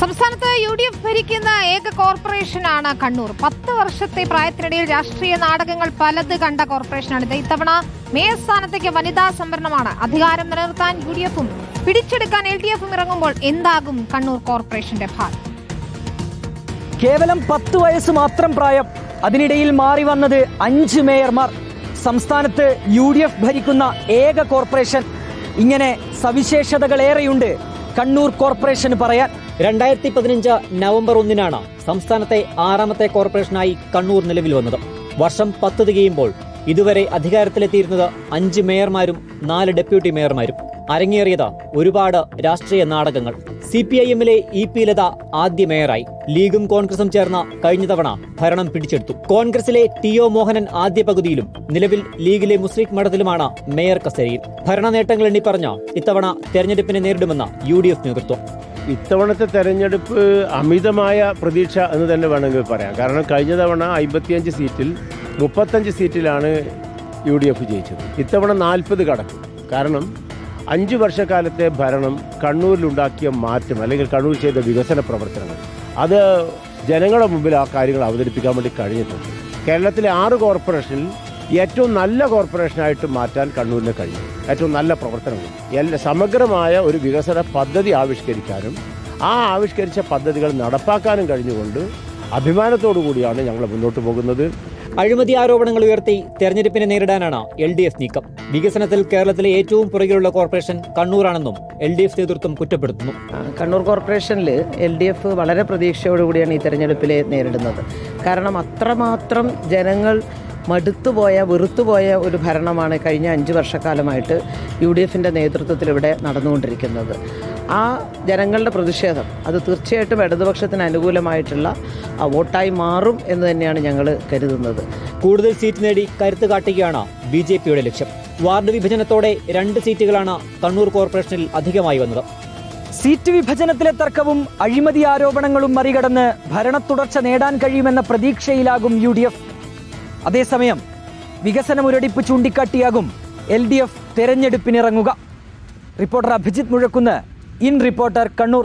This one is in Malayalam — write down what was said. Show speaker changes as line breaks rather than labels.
സംസ്ഥാനത്ത് യു ഡി എഫ് ഭരിക്കുന്ന ഏക കോർപ്പറേഷനാണ് കണ്ണൂർ. പത്ത് വർഷത്തെ പ്രായത്തിനിടയിൽ രാഷ്ട്രീയ നാടകങ്ങൾ പലത് കണ്ട കോർപ്പറേഷനാണിത്. ഇത്തവണ മേയർ സ്ഥാനത്തേക്ക് വനിതാ സംവരണമാണ്. അധികാരം നിലനിർത്താൻ യു ഡി എഫും പിടിച്ചെടുക്കാൻ എൽ ഡി എഫും ഇറങ്ങുമ്പോൾ എന്താകും കണ്ണൂർ കോർപ്പറേഷന്റെ ഭാഗം
കേവലം പത്ത് വയസ്സ് മാത്രം പ്രായം. അതിനിടയിൽ മാറി വന്നത് അഞ്ച് മേയർമാർ. സംസ്ഥാനത്ത് യു ഡി എഫ് ഭരിക്കുന്ന ഏക കോർപ്പറേഷൻ. ഇങ്ങനെ സവിശേഷതകളേറെയുണ്ട്. കണ്ണൂർ കോർപ്പറേഷന് പറയാൻ
രണ്ടായിരത്തി പതിനഞ്ച് നവംബർ ഒന്നിനാണ് സംസ്ഥാനത്തെ ആറാമത്തെ കോർപ്പറേഷനായി കണ്ണൂർ നിലവിൽ വന്നത്. വർഷം പത്ത് തികയുമ്പോൾ ഇതുവരെ അധികാരത്തിലെത്തിയിരുന്നത് അഞ്ച് മേയർമാരും നാല് ഡെപ്യൂട്ടി മേയർമാരും. അരങ്ങേറിയത് ഒരുപാട് രാഷ്ട്രീയ നാടകങ്ങൾ. സി പി ഐ എമ്മിലെ ഇ പി ലത ആദ്യ മേയറായി. ലീഗും കോൺഗ്രസും ചേർന്ന കഴിഞ്ഞ തവണ ഭരണം പിടിച്ചെടുത്തു. കോൺഗ്രസിലെ ടി ഒ മോഹനൻ ആദ്യ പകുതിയിലും നിലവിൽ ലീഗിലെ മുസ്ലിം മഠത്തിലുമാണ് മേയർ കസേരയിൽ. ഭരണ നേട്ടങ്ങൾ എണ്ണി പറഞ്ഞ ഇത്തവണ തെരഞ്ഞെടുപ്പിനെ നേരിടുമെന്ന യു ഡി എഫ് നേതൃത്വം.
ഇത്തവണത്തെ തെരഞ്ഞെടുപ്പ് അമിതമായ പ്രതീക്ഷ എന്ന് തന്നെ വേണമെങ്കിൽ പറയാം. കാരണം കഴിഞ്ഞ തവണ അമ്പത്തിയഞ്ച് സീറ്റിൽ മുപ്പത്തഞ്ച് സീറ്റിലാണ് യു ഡി എഫ് ജയിച്ചത്. ഇത്തവണ നാൽപ്പത് കടക്കും. കാരണം അഞ്ച് വർഷക്കാലത്തെ ഭരണം കണ്ണൂരിലുണ്ടാക്കിയ മാറ്റം അല്ലെങ്കിൽ കണ്ണൂർ ചെയ്ത വികസന പ്രവർത്തനങ്ങൾ അത് ജനങ്ങളുടെ മുമ്പിൽ ആ കാര്യങ്ങൾ അവതരിപ്പിക്കാൻ വേണ്ടി കഴിഞ്ഞിട്ടുണ്ട്. കേരളത്തിലെ ആറ് കോർപ്പറേഷനിൽ ഏറ്റവും നല്ല കോർപ്പറേഷനായിട്ട് മാറ്റാൻ കണ്ണൂരിന് കഴിഞ്ഞു. ഏറ്റവും നല്ല പ്രവർത്തനങ്ങൾ. എല്ലാ സമഗ്രമായ ഒരു വികസന പദ്ധതി ആവിഷ്കരിക്കാനും ആ ആവിഷ്കരിച്ച പദ്ധതികൾ നടപ്പാക്കാനും കഴിഞ്ഞുകൊണ്ട് അഭിമാനത്തോടു കൂടിയാണ് ഞങ്ങൾ മുന്നോട്ട് പോകുന്നത്.
അഴിമതി ആരോപണങ്ങൾ ഉയർത്തി തെരഞ്ഞെടുപ്പിനെ നേരിടാനാണ് എൽ ഡി എഫ് നീക്കം. വികസനത്തിൽ കേരളത്തിലെ ഏറ്റവും പുറകിലുള്ള കോർപ്പറേഷൻ കണ്ണൂരാണെന്നും എൽ ഡി എഫ് നേതൃത്വം കുറ്റപ്പെടുത്തുന്നു.
കണ്ണൂർ കോർപ്പറേഷനിൽ എൽ ഡി എഫ് വളരെ പ്രതീക്ഷയോടുകൂടിയാണ് ഈ തെരഞ്ഞെടുപ്പിലെ നേരിടുന്നത്. കാരണം അത്രമാത്രം ജനങ്ങൾ മടുത്തുപോയ വെറുത്തുപോയ ഒരു ഭരണമാണ് കഴിഞ്ഞ അഞ്ച് വർഷക്കാലമായിട്ട് യു ഡി എഫിന്റെ നേതൃത്വത്തിൽ ഇവിടെ നടന്നുകൊണ്ടിരിക്കുന്നത്. ആ ജനങ്ങളുടെ പ്രതിഷേധം അത് തീർച്ചയായിട്ടും ഇടതുപക്ഷത്തിന് അനുകൂലമായിട്ടുള്ള ആ, വോട്ടായി മാറും എന്ന് തന്നെയാണ് ഞങ്ങൾ കരുതുന്നത്.
കൂടുതൽ സീറ്റ് നേടി കരുത്ത് കാട്ടുകയാണ് ബി ജെ പിയുടെ ലക്ഷ്യം. വാർഡ് വിഭജനത്തോടെ രണ്ട് സീറ്റുകളാണ് കണ്ണൂർ കോർപ്പറേഷനിൽ അധികമായി വന്നത്.
സീറ്റ് വിഭജനത്തിലെ തർക്കവും അഴിമതി ആരോപണങ്ങളും മറികടന്ന് ഭരണത്തുടർച്ച നേടാൻ കഴിയുമെന്ന പ്രതീക്ഷയിലാകും യു ഡി എഫ്. അതേസമയം വികസന മുരടിപ്പ് ചൂണ്ടിക്കാട്ടിയാകും L D F തെരഞ്ഞെടുപ്പിനിറങ്ങുക. Reporter Abhijith Muzhakkunnu. In reporter Kannur.